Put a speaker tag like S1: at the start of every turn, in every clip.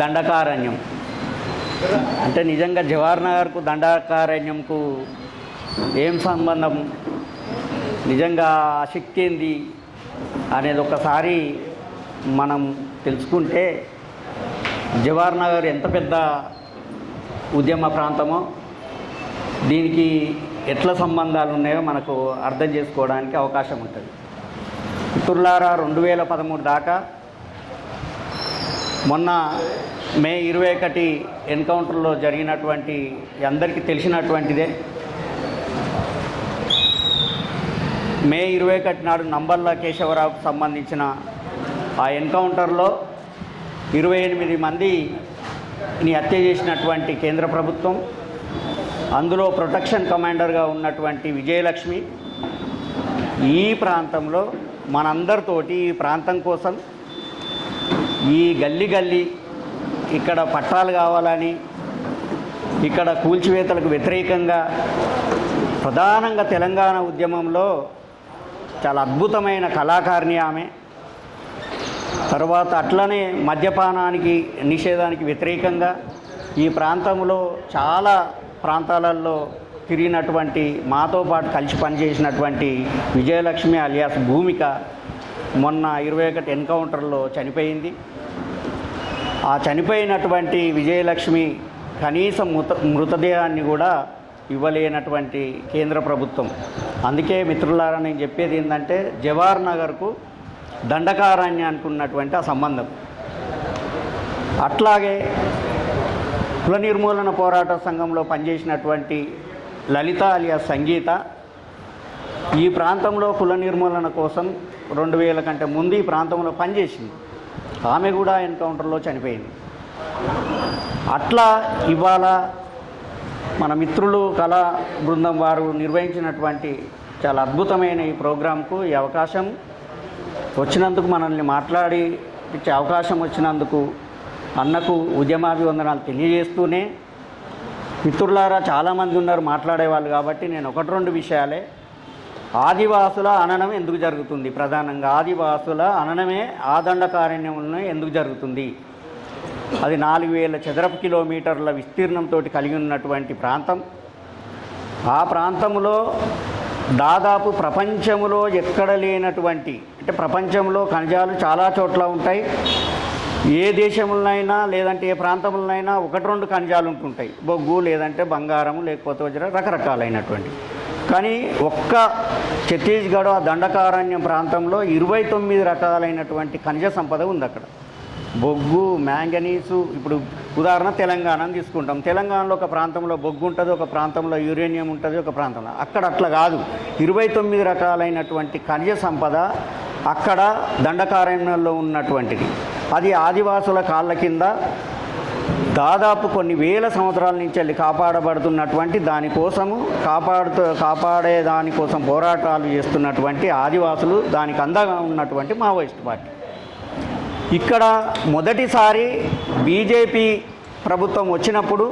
S1: దండకారణ్యం. అంటే నిజంగా జవహర్ నగర్కు దండకారణ్యంకు ఏం సంబంధం? నిజంగా ఆసక్తి ఏంది అనేది ఒకసారి మనం తెలుసుకుంటే జవహర్ నగర్ ఎంత పెద్ద ఉద్యమ ప్రాంతమో దీనికి ఎట్లా సంబంధాలు ఉన్నాయో మనకు అర్థం చేసుకోవడానికి అవకాశం ఉంటుంది. మిత్రులారా రెండు వేల పదమూడు దాకా మొన్న మే ఇరవై ఒకటి ఎన్కౌంటర్లో జరిగినటువంటి అందరికీ తెలిసినటువంటిదే. మే ఇరవై ఒకటి నాడు నంబర్ల కేశవరావుకు సంబంధించిన ఆ ఎన్కౌంటర్లో ఇరవై ఎనిమిది మందిని హత్య చేసినటువంటి కేంద్ర ప్రభుత్వం అందులో ప్రొటెక్షన్ కమాండర్గా ఉన్నటువంటి విజయలక్ష్మి ఈ ప్రాంతంలో మనందరితోటి ఈ ప్రాంతం కోసం ఈ గల్లీ గల్లీ ఇక్కడ పట్టాలు కావాలని ఇక్కడ కూల్చివేతలకు వ్యతిరేకంగా ప్రధానంగా తెలంగాణ ఉద్యమంలో చాలా అద్భుతమైన కళాకారిణి ఆమె. తర్వాత అట్లనే మద్యపానానికి నిషేధానికి వ్యతిరేకంగా ఈ ప్రాంతంలో చాలా ప్రాంతాలలో తిరిగినటువంటి మాతో పాటు కలిసి పనిచేసినటువంటి విజయలక్ష్మి అలియాస్ భూమిక మొన్న ఇరవై ఒకటి ఎన్కౌంటర్లో చనిపోయింది. ఆ చనిపోయినటువంటి విజయలక్ష్మి కనీసం మృత మృతదేహాన్ని కూడా ఇవ్వలేనటువంటి కేంద్ర ప్రభుత్వం. అందుకే మిత్రులారా నేను చెప్పేది ఏంటంటే జవహర్ నగర్కు దండకారాన్ని అనుకున్నటువంటి ఆ సంబంధం. అట్లాగే కుల నిర్మూలన పోరాట సంఘంలో పనిచేసినటువంటి లలిత అలియా సంగీత ఈ ప్రాంతంలో కుల నిర్మూలన కోసం రెండు వేల కంటే ముందు ఈ ప్రాంతంలో పనిచేసింది. ఆమె కూడా ఎన్కౌంటర్లో చనిపోయింది. అట్లా ఇవాళ మన మిత్రులు కళా బృందం వారు నిర్వహించినటువంటి చాలా అద్భుతమైన ఈ ప్రోగ్రాంకు ఈ అవకాశం వచ్చినందుకు మనల్ని మాట్లాడి ఇచ్చే అవకాశం వచ్చినందుకు అన్నకు ఉద్యమాభివందనాలు తెలియజేస్తూనే మిత్రులారా చాలామంది ఉన్నారు మాట్లాడేవాళ్ళు కాబట్టి నేను ఒకటి రెండు విషయాలే ఆదివాసుల అననం ఎందుకు జరుగుతుంది? ప్రధానంగా ఆదివాసుల అననమే ఆదండకారణ్యంలో ఎందుకు జరుగుతుంది? అది నాలుగు వేల చదరపు కిలోమీటర్ల విస్తీర్ణంతో కలిగి ఉన్నటువంటి ప్రాంతం. ఆ ప్రాంతంలో దాదాపు ప్రపంచంలో ఎక్కడ లేనటువంటి అంటే ప్రపంచంలో ఖనిజాలు చాలా చోట్ల ఉంటాయి. ఏ దేశంలోనైనా లేదంటే ఏ ప్రాంతంలోనైనా ఒకటి రెండు ఖనిజాలు ఉంటుంటాయి. బొగ్గు లేదంటే బంగారం లేకపోతే వజ్ర రకరకాలైనటువంటి. కానీ ఒక్క ఛత్తీస్గఢ్ ఆ దండకారణ్యం ప్రాంతంలో ఇరవై తొమ్మిది రకాలైనటువంటి ఖనిజ సంపద ఉంది అక్కడ. బొగ్గు మ్యాంగనీసు ఇప్పుడు ఉదాహరణ తెలంగాణ తీసుకుంటాం. తెలంగాణలో ఒక ప్రాంతంలో బొగ్గు ఉంటుంది ఒక ప్రాంతంలో యురేనియం ఉంటుంది ఒక ప్రాంతంలో. అక్కడ అట్లా కాదు. ఇరవై తొమ్మిది రకాలైనటువంటి ఖనిజ సంపద అక్కడ దండకారణ్యంలో ఉన్నటువంటిది. అది ఆదివాసుల కాళ్ళ కింద దాదాపు కొన్ని వేల సంవత్సరాల నుంచి వెళ్ళి కాపాడబడుతున్నటువంటి దానికోసము కాపాడుతూ కాపాడే దానికోసం పోరాటాలు చేస్తున్నటువంటి ఆదివాసులు దానికి అందంగా ఉన్నటువంటి మావోయిస్ట్ పార్టీ. ఇక్కడ మొదటిసారి బీజేపీ ప్రభుత్వం వచ్చినప్పుడు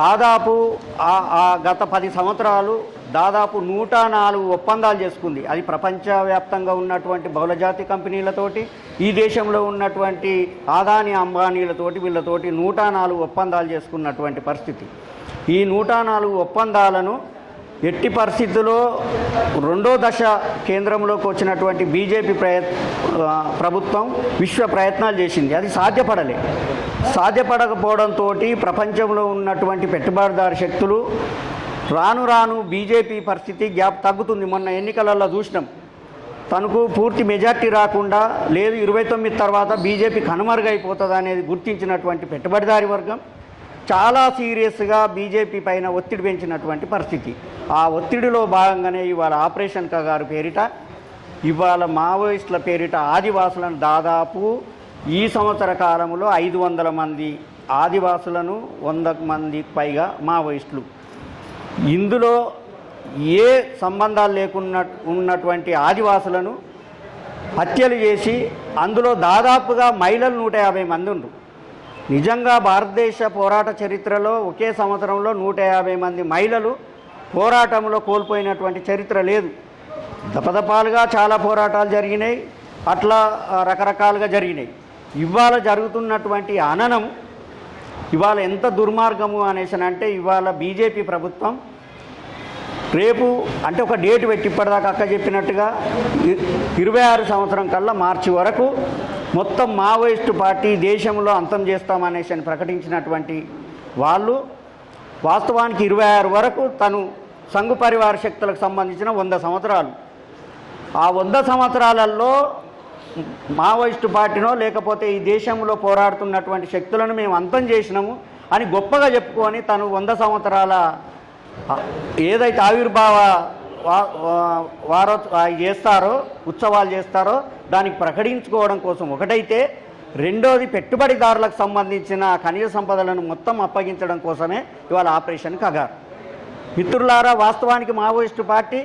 S1: దాదాపు ఆ గత పది సంవత్సరాలు దాదాపు నూట నాలుగు ఒప్పందాలు చేసుకుంది. అది ప్రపంచవ్యాప్తంగా ఉన్నటువంటి బహుళజాతి కంపెనీలతోటి ఈ దేశంలో ఉన్నటువంటి ఆదాని అంబానీలతోటి వీళ్ళతోటి నూట నాలుగు ఒప్పందాలు చేసుకున్నటువంటి పరిస్థితి. ఈ నూట నాలుగు ఒప్పందాలను ఎట్టి పరిస్థితుల్లో రెండో దశ కేంద్రంలోకి వచ్చినటువంటి బీజేపీ ప్రయత్ ప్రభుత్వం విశ్వ ప్రయత్నాలు చేసింది. అది సాధ్యపడలే. సాధ్యపడకపోవడంతో ప్రపంచంలో ఉన్నటువంటి పెట్టుబడిదారు శక్తులు రాను రాను బీజేపీ పరిస్థితి గ్యాప్ తగ్గుతుంది. మొన్న ఎన్నికలలో చూసినాం. తనకు పూర్తి మెజార్టీ రాకుండా లేదు ఇరవై తొమ్మిది తర్వాత బీజేపీ కనుమరుగైపోతుంది అనేది గుర్తించినటువంటి పెట్టుబడిదారి వర్గం చాలా సీరియస్గా బీజేపీ పైన ఒత్తిడి పెంచినటువంటి పరిస్థితి. ఆ ఒత్తిడిలో భాగంగానే ఇవాళ ఆపరేషన్ కగారు పేరిట ఇవాళ మావోయిస్టుల పేరిట ఆదివాసులను దాదాపు ఈ సంవత్సర కాలంలో ఐదు వందల మంది ఆదివాసులను వంద మంది పైగా మావోయిస్టులు ఇందులో ఏ సంబంధాలు లేకున్న ఉన్నటువంటి ఆదివాసులను హత్యలు చేసి అందులో దాదాపుగా మహిళలు నూట యాభై మంది ఉండు నిజంగా భారతదేశ పోరాట చరిత్రలో ఒకే సంవత్సరంలో నూట యాభై మంది మహిళలు పోరాటంలో కోల్పోయినటువంటి చరిత్ర లేదు. దపదపాలుగా చాలా పోరాటాలు జరిగినాయి. అట్లా రకరకాలుగా జరిగినాయి. ఇవాళ జరుగుతున్నటువంటి అననం ఇవాళ ఎంత దుర్మార్గము అనేసి అంటే ఇవాళ బీజేపీ ప్రభుత్వం రేపు అంటే ఒక డేట్ పెట్టి ఇప్పటిదాకా అక్క చెప్పినట్టుగా ఇరవై ఆరు సంవత్సరం కల్లా మార్చి వరకు మొత్తం మావోయిస్టు పార్టీ దేశంలో అంతం చేస్తామనేసి అని ప్రకటించినటువంటి వాళ్ళు వాస్తవానికి ఇరవై ఆరు వరకు తను సంఘు పరివార శక్తులకు సంబంధించిన వంద సంవత్సరాలు. ఆ వంద సంవత్సరాలలో మావోయిస్టు పార్టీనో లేకపోతే ఈ దేశంలో పోరాడుతున్నటువంటి శక్తులను మేము అంతం చేసినాము అని గొప్పగా చెప్పుకొని తను వంద సంవత్సరాల ఏదైతే ఆవిర్భావ వారో చేస్తారో ఉత్సవాలు చేస్తారో దానికి ప్రకటించుకోవడం కోసం ఒకటైతే రెండోది పెట్టుబడిదారులకు సంబంధించిన ఖనిజ సంపదలను మొత్తం అప్పగించడం కోసమే ఇవాళ ఆపరేషన్ కగారు. మిత్రులారా వాస్తవానికి మావోయిస్టు పార్టీ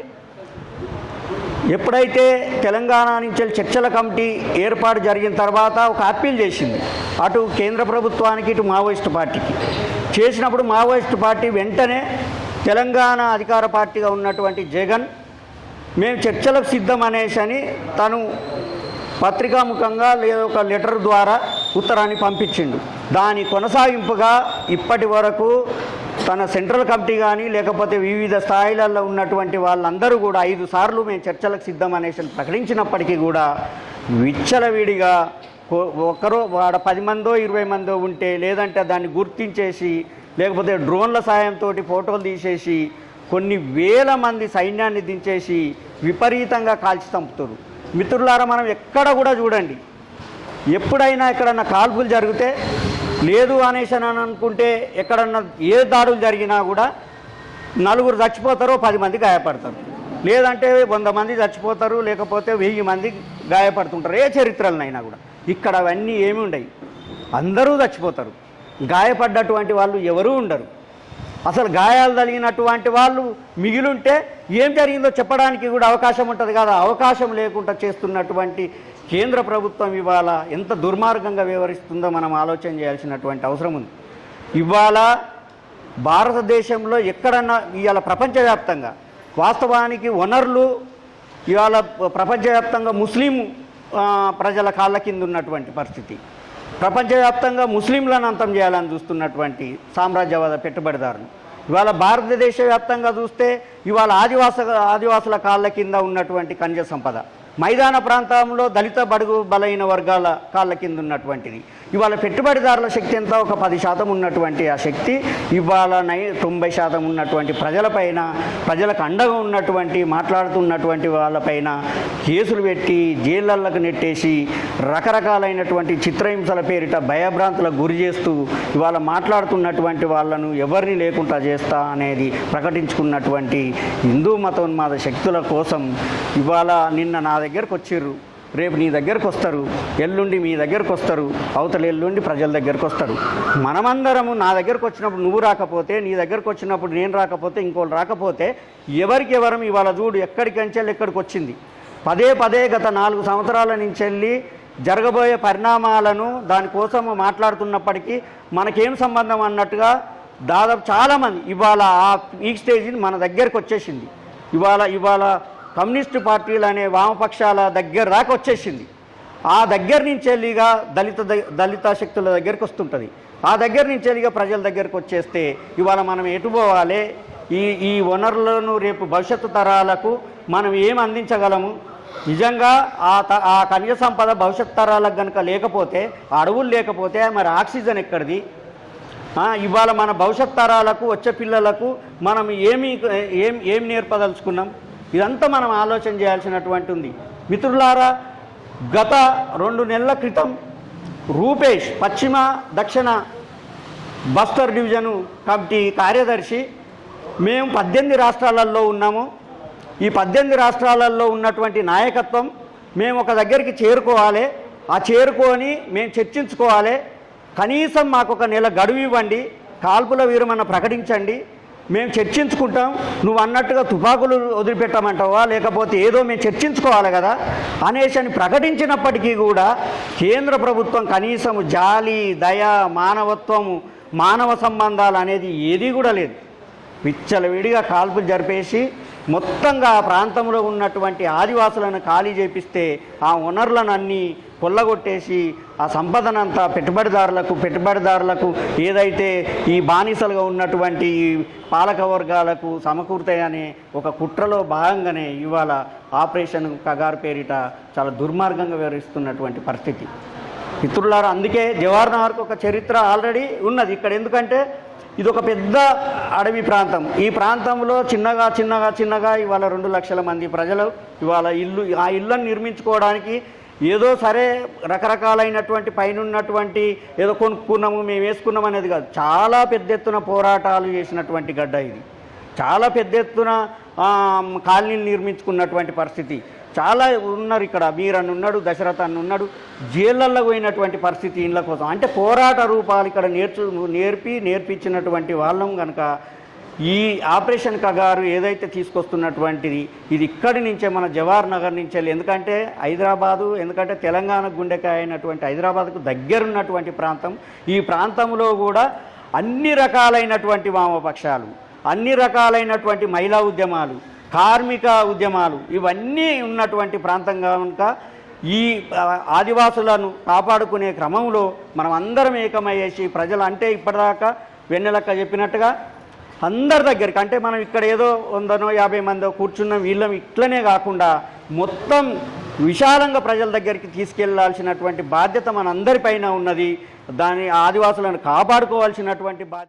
S1: ఎప్పుడైతే తెలంగాణ నుంచి చర్చల కమిటీ ఏర్పాటు జరిగిన తర్వాత ఒక అప్పీల్ చేసింది. అటు కేంద్ర ప్రభుత్వానికి ఇటు మావోయిస్టు పార్టీకి. చేసినప్పుడు మావోయిస్టు పార్టీ వెంటనే తెలంగాణ అధికార పార్టీగా ఉన్నటువంటి జగన్ మేము చర్చలకు సిద్ధం అనేసి అని తను పత్రికాముఖంగా లేదా ఒక లెటర్ ద్వారా ఉత్తరాన్ని పంపించిండు. దాని కొనసాగింపుగా ఇప్పటి వరకు తన సెంట్రల్ కమిటీ కానీ లేకపోతే వివిధ స్థాయిలలో ఉన్నటువంటి వాళ్ళందరూ కూడా ఐదు సార్లు మేము చర్చలకు సిద్ధం అనేసి ప్రకటించినప్పటికీ కూడా విచ్చలవిడిగా ఒకరో వాడ పది మందో ఇరవై మందో ఉంటే లేదంటే దాన్ని గుర్తించేసి లేకపోతే డ్రోన్ల సాయంతో ఫోటోలు తీసేసి కొన్ని వేల మంది సైన్యాన్ని దించేసి విపరీతంగా కాల్చి చంపుతారు. మిత్రులారా మనం ఎక్కడ కూడా చూడండి. ఎప్పుడైనా ఎక్కడన్నా కాల్పులు జరిగితే లేదు అనేసి అని అనుకుంటే ఎక్కడన్నా ఏ దాడులు జరిగినా కూడా నలుగురు చచ్చిపోతారో పది మంది గాయపడతారు. లేదంటే వంద మంది చచ్చిపోతారు లేకపోతే వెయ్యి మంది గాయపడుతుంటారు. ఏ చరిత్రలనైనా కూడా. ఇక్కడ అవన్నీ ఏమి ఉండవు అందరూ చచ్చిపోతారు. గాయపడ్డటువంటి వాళ్ళు ఎవరూ ఉండరు. అసలు గాయాలు తగిలినటువంటి వాళ్ళు మిగిలుంటే ఏం జరిగిందో చెప్పడానికి కూడా అవకాశం ఉంటుంది కదా. అవకాశం లేకుండా చేస్తున్నటువంటి కేంద్ర ప్రభుత్వం ఇవాళ ఎంత దుర్మార్గంగా వ్యవహరిస్తుందో మనం ఆలోచన చేయాల్సినటువంటి అవసరం ఉంది. ఇవాళ భారతదేశంలో ఎక్కడన్నా ఇవాళ ప్రపంచవ్యాప్తంగా వాస్తవానికి వనరులు ఇవాళ ప్రపంచవ్యాప్తంగా ముస్లిం ప్రజల కాళ్ళ కింద ఉన్నటువంటి పరిస్థితి. ప్రపంచవ్యాప్తంగా ముస్లింలను అంతం చేయాలని చూస్తున్నటువంటి సామ్రాజ్యవాద పెట్టుబడిదారులు. ఇవాళ భారతదేశ వ్యాప్తంగా చూస్తే ఇవాళ ఆదివాస ఆదివాసుల కాళ్ళ కింద ఉన్నటువంటి ఖనిజ సంపద. మైదాన ప్రాంతంలో దళిత బడుగు బలైన వర్గాల కాళ్ళ కింద ఉన్నటువంటిది. ఇవాళ పెట్టుబడిదారుల శక్తి ఎంత? ఒక పది శాతం ఉన్నటువంటి ఆ శక్తి. ఇవాళ నై తొంభై శాతం ఉన్నటువంటి ప్రజలపైన ప్రజలకు అండగా ఉన్నటువంటి మాట్లాడుతున్నటువంటి వాళ్ళపైన కేసులు పెట్టి జైళ్ళకు నెట్టేసి రకరకాలైనటువంటి చిత్రహింసల పేరిట భయభ్రాంతులకు గురి చేస్తూ ఇవాళ మాట్లాడుతున్నటువంటి వాళ్ళను ఎవరిని లేకుండా చేస్తా అనేది ప్రకటించుకున్నటువంటి హిందూ మతోన్మాద శక్తుల కోసం ఇవాళ నిన్న నా దగ్గరకు వచ్చిర్రు రేపు నీ దగ్గరకు వస్తారు ఎల్లుండి మీ దగ్గరకు వస్తారు అవతల ఎల్లుండి ప్రజల దగ్గరకు వస్తారు మనమందరము నా దగ్గరకు వచ్చినప్పుడు నువ్వు రాకపోతే నీ దగ్గరకు వచ్చినప్పుడు నేను రాకపోతే ఇంకోళ్ళు రాకపోతే ఎవరికి ఎవరం ఇవాళ చూడు ఎక్కడికెంచెల్లి ఎక్కడికి వచ్చింది పదే పదే గత నాలుగు సంవత్సరాల నుంచి వెళ్ళి జరగబోయే పరిణామాలను దానికోసం మాట్లాడుతున్నప్పటికీ మనకేం సంబంధం అన్నట్టుగా దాదాపు చాలామంది ఇవాళ ఆ ఈ స్టేజ్ మన దగ్గరకు వచ్చేసింది ఇవాళ ఇవాళ కమ్యూనిస్టు పార్టీలు అనే వామపక్షాల దగ్గర రాకొచ్చేసింది. వచ్చేసింది ఆ దగ్గర నుంచి వెళ్ళిగా దళిత ద- దళిత శక్తుల దగ్గరికి వస్తుంటుంది. ఆ దగ్గర నుంచి వెళ్ళిగా ప్రజల దగ్గరకు వచ్చేస్తే ఇవాళ మనం ఎటు పోవాలి? ఈ ఈ వనరులను రేపు భవిష్యత్తు తరాలకు మనం ఏం అందించగలము? నిజంగా ఆ త ఆ ఖనిజ సంపద భవిష్యత్ తరాలకు కనుక లేకపోతే అడవులు లేకపోతే మరి ఆక్సిజన్ ఎక్కడిది? ఇవాళ మన భవిష్యత్ తరాలకు వచ్చే పిల్లలకు మనం ఏమి ఏం ఏం నేర్పదలుచుకున్నాం? ఇదంతా మనం ఆలోచన చేయాల్సినటువంటి ఉంది. మిత్రులారా గత రెండు నెలల క్రితం రూపేష్ పశ్చిమ దక్షిణ బస్తర్ డివిజను కమిటీ కార్యదర్శి మేము పద్దెనిమిది రాష్ట్రాలలో ఉన్నాము. ఈ పద్దెనిమిది రాష్ట్రాలలో ఉన్నటువంటి నాయకత్వం మేము ఒక దగ్గరికి చేరుకోవాలి. ఆ చేరుకొని మేము చర్చించుకోవాలి. కనీసం మాకు ఒక నెల గడువు ఇవ్వండి. కాల్పుల విరమణ ప్రకటించండి. మేము చర్చించుకుంటాం. నువ్వు అన్నట్టుగా తుపాకులు వదిలిపెట్టమంటావా? లేకపోతే ఏదో మేము చర్చించుకోవాలి కదా? అనేసి అని ప్రకటించినప్పటికీ కూడా కేంద్ర ప్రభుత్వం కనీసం జాలి దయ మానవత్వము మానవ సంబంధాలు అనేది ఏది కూడా లేదు. విచ్చలవిడిగా కాల్పులు జరిపేసి మొత్తంగా ఆ ప్రాంతంలో ఉన్నటువంటి ఆదివాసులను ఖాళీ చేపిస్తే ఆ వనరులను అన్నీ కొల్లగొట్టేసి ఆ సంపదనంతా పెట్టుబడిదారులకు పెట్టుబడిదారులకు ఏదైతే ఈ బానిసలుగా ఉన్నటువంటి ఈ పాలక వర్గాలకు సమకూర్తాయనే ఒక కుట్రలో భాగంగానే ఇవాళ ఆపరేషన్ కగారు పేరిట చాలా దుర్మార్గంగా వివరిస్తున్నటువంటి పరిస్థితి. మిత్రులారు అందుకే జవహర్ నగర్కు ఒక చరిత్ర ఆల్రెడీ ఉన్నది. ఇక్కడ ఎందుకంటే ఇది ఒక పెద్ద అడవి ప్రాంతం. ఈ ప్రాంతంలో చిన్నగా చిన్నగా చిన్నగా ఇవాళ రెండు లక్షల మంది ప్రజలు ఇవాళ ఇల్లు ఆ ఇళ్ళను నిర్మించుకోవడానికి ఏదో సరే రకరకాలైనటువంటి పైన ఉన్నటువంటి ఏదో కొనుక్కున్నాము మేము వేసుకున్నాం అనేది కాదు. చాలా పెద్ద ఎత్తున పోరాటాలు చేసినటువంటి గడ్డ ఇది. చాలా పెద్ద ఎత్తున కాలనీలు నిర్మించుకున్నటువంటి పరిస్థితి. చాలా ఉన్నారు ఇక్కడ. మీరని ఉన్నాడు దశరథ అని ఉన్నాడు. జైళ్ళల్లో పోయినటువంటి పరిస్థితి ఇళ్ళ కోసం. అంటే పోరాట రూపాలు ఇక్కడ నేర్చు నేర్పి నేర్పించినటువంటి వాళ్ళం కనుక ఈ ఆపరేషన్ కగారు ఏదైతే తీసుకొస్తున్నటువంటిది ఇది ఇక్కడి నుంచే మన జవహర్ నగర్ నుంచి వెళ్ళి ఎందుకంటే హైదరాబాదు ఎందుకంటే తెలంగాణ గుండెకాయ అయినటువంటి హైదరాబాద్కు దగ్గరున్నటువంటి ప్రాంతం. ఈ ప్రాంతంలో కూడా అన్ని రకాలైనటువంటి వామపక్షాలు అన్ని రకాలైనటువంటి మహిళా ఉద్యమాలు కార్మిక ఉద్యమాలు ఇవన్నీ ఉన్నటువంటి ప్రాంతం కనుక ఈ ఆదివాసులను కాపాడుకునే క్రమంలో మనం అందరం ఏకమయ్యేసి ప్రజలు అంటే ఇప్పటిదాకా వెన్నెలక్క చెప్పినట్టుగా అందరి దగ్గరికి అంటే మనం ఇక్కడ ఏదో వందనో యాభై మందో కూర్చున్నాం వీళ్ళం ఇట్లనే కాకుండా మొత్తం విశాలంగా ప్రజల దగ్గరికి తీసుకెళ్ళాల్సినటువంటి బాధ్యత మనందరిపైన ఉన్నది. దాని ఆదివాసులను కాపాడుకోవాల్సినటువంటి బాధ్యత